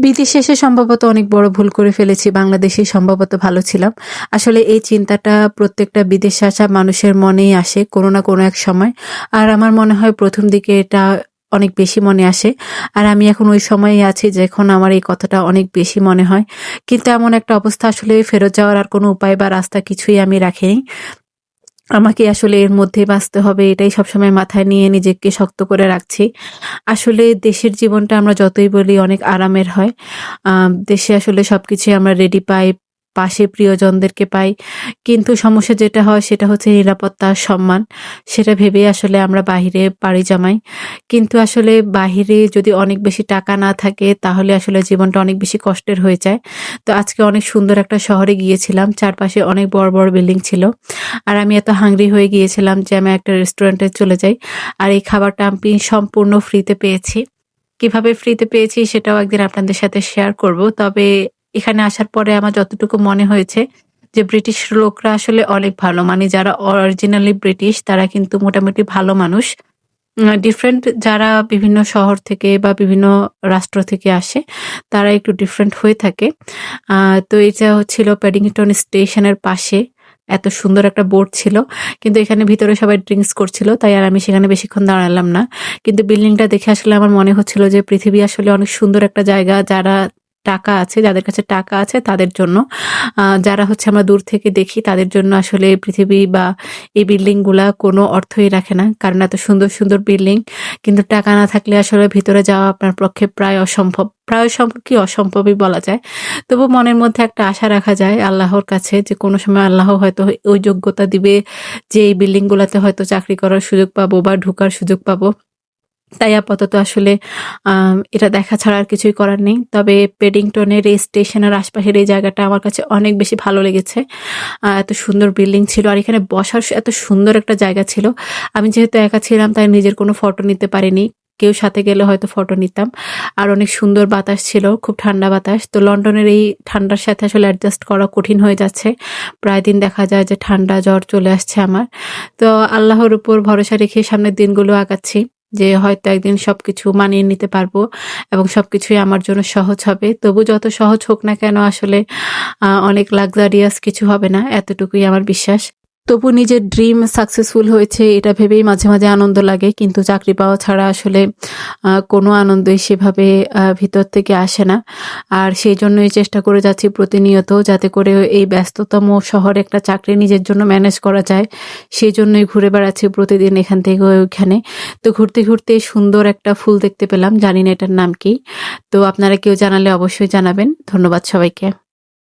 বিদেশে এসে সম্ভবত অনেক বড় ভুল করে ফেলেছি। বাংলাদেশেই সম্ভবত ভালো ছিলাম। আসলে এই চিন্তাটা প্রত্যেকটা বিদেশে আসা মানুষের মনেই আসে কোনো না কোনো এক সময়। আর আমার মনে হয় প্রথম দিকে এটা অনেক বেশি মনে আসে। আর আমি এখন ওই সময়েই আছি যখন আমার এই কথাটা অনেক বেশি মনে হয়। কিন্তু এমন একটা অবস্থা আসলে ফেরত যাওয়ার আর কোনো উপায় বা রাস্তা কিছুই আমি রাখিনি। আমাকে আসলে এর মধ্যে বাঁচতে হবে, এটাই সবসময় মাথায় নিয়ে নিজেকে শক্ত করে রাখছি। আসলে দেশের জীবনটা আমরা যতই বলি অনেক আরামের হয়। দেশে আসলে সব কিছুই আমরা রেডি পাই। পাশে প্রিয়জনদেরকে পাই। কিন্তু সমস্যা যেটা হয় সেটা হচ্ছে নিরাপত্তা, সম্মান। সেটা ভেবেই আসলে আমরা বাহিরে পাড়ি জমাই। কিন্তু আসলে বাহিরে যদি অনেক বেশি টাকা না থাকে তাহলে আসলে জীবনটা অনেক বেশি কষ্টের হয়ে যায়। তো আজকে অনেক সুন্দর একটা শহরে গিয়েছিলাম। চারপাশে অনেক বড়, বড় বিল্ডিং ছিল। আর আমি এত হাংরি হয়ে গিয়েছিলাম যে আমি একটা রেস্টুরেন্টে চলে যাই। আর এই খাবারটা আমি সম্পূর্ণ ফ্রিতে পেয়েছি। কীভাবে ফ্রিতে পেয়েছি সেটাও একদিন আপনাদের সাথে শেয়ার করব। তবে এখানে আসার পরে আমার যতটুকু মনে হয়েছে যে ব্রিটিশ লোকরা আসলে অনেক ভালো। মানে যারা অরিজিনালি ব্রিটিশ তারা কিন্তু মোটামুটি ভালো মানুষ। ডিফারেন্ট যারা বিভিন্ন শহর থেকে বা বিভিন্ন রাষ্ট্র থেকে আসে, তারা একটু ডিফারেন্ট হয়ে থাকে। তো এটা হচ্ছিল প্যাডিংটন স্টেশনের পাশে। এত সুন্দর একটা বোর্ড ছিল। কিন্তু এখানে ভিতরে সবাই ড্রিঙ্কস করছিল। তাই আর আমি সেখানে বেশিক্ষণ দাঁড়ালাম না। কিন্তু বিল্ডিংটা দেখে আসলে আমার মনে হচ্ছিল যে পৃথিবী আসলে অনেক সুন্দর একটা জায়গা। যারা টাকা আছে, যাদের কাছে টাকা আছে তাদের জন্য। যারা হচ্ছে আমরা দূর থেকে দেখি তাদের জন্য আসলে পৃথিবী বা এই বিল্ডিংগুলা কোনো অর্থই রাখে না। কারণ এত সুন্দর, সুন্দর বিল্ডিং। কিন্তু টাকা না থাকলে আসলে ভিতরে যাওয়া আপনার পক্ষে প্রায় অসম্ভব। প্রায় সম কি অসম্ভবই বলা যায়। তবু মনের মধ্যে একটা আশা রাখা যায় আল্লাহর কাছে যে কোনো সময় আল্লাহ হয়তো ওই যোগ্যতা দিবে যে এই বিল্ডিংগুলোতে হয়তো চাকরি করার সুযোগ পাবো বা ঢোকার সুযোগ পাবো। তাই আপাতত আসলে এটা দেখা ছাড়া আর কিছুই করার নেই। তবে পেডিংটনের এই স্টেশনের আশপাশের এই জায়গাটা আমার কাছে অনেক বেশি ভালো লেগেছে। এত সুন্দর বিল্ডিং ছিল আর এখানে বসার এত সুন্দর একটা জায়গা ছিল। আমি যেহেতু একা ছিলাম তাই নিজের কোনো ফটো নিতে পারিনি। কেউ সাথে গেলে হয়তো ফটো নিতাম। আর অনেক সুন্দর বাতাস ছিল, খুব ঠান্ডা বাতাস। তো লন্ডনের এই ঠান্ডার সাথে আসলে অ্যাডজাস্ট করা কঠিন হয়ে যাচ্ছে। প্রায় দিন দেখা যায় যে ঠান্ডা জ্বর চলে আসছে আমার। তো আল্লাহর উপর ভরসা রেখে সামনের দিনগুলো আগাচ্ছি। যে হয়তো একদিন সব কিছু মানিয়ে নিতে পারব এবং সব কিছুই আমার জন্য সহজ হবে। তবু যত সহজ হোক না কেন আসলে অনেক লাক্সারিয়াস কিছু হবে না। এতটুকুই আমার বিশ্বাস। তবু নিজের ড্রিম সাকসেসফুল হয়েছে এটা ভেবেই মাঝে, মাঝে আনন্দ লাগে। কিন্তু চাকরি পাওয়া ছাড়া আসলে কোনো আনন্দই সেভাবে ভিতর থেকে আসে না। আর সেই জন্যই চেষ্টা করে যাচ্ছি প্রতিনিয়ত যাতে করে এই ব্যস্ততম শহরে একটা চাকরি নিজের জন্য ম্যানেজ করা যায়। সেই জন্যই ঘুরে বেড়াচ্ছি প্রতিদিন এখান থেকে ওইখানে। তো ঘুরতে, ঘুরতে সুন্দর একটা ফুল দেখতে পেলাম। জানি না এটার নাম কি। তো আপনারা কেউ জানালে অবশ্যই জানাবেন। ধন্যবাদ সবাইকে।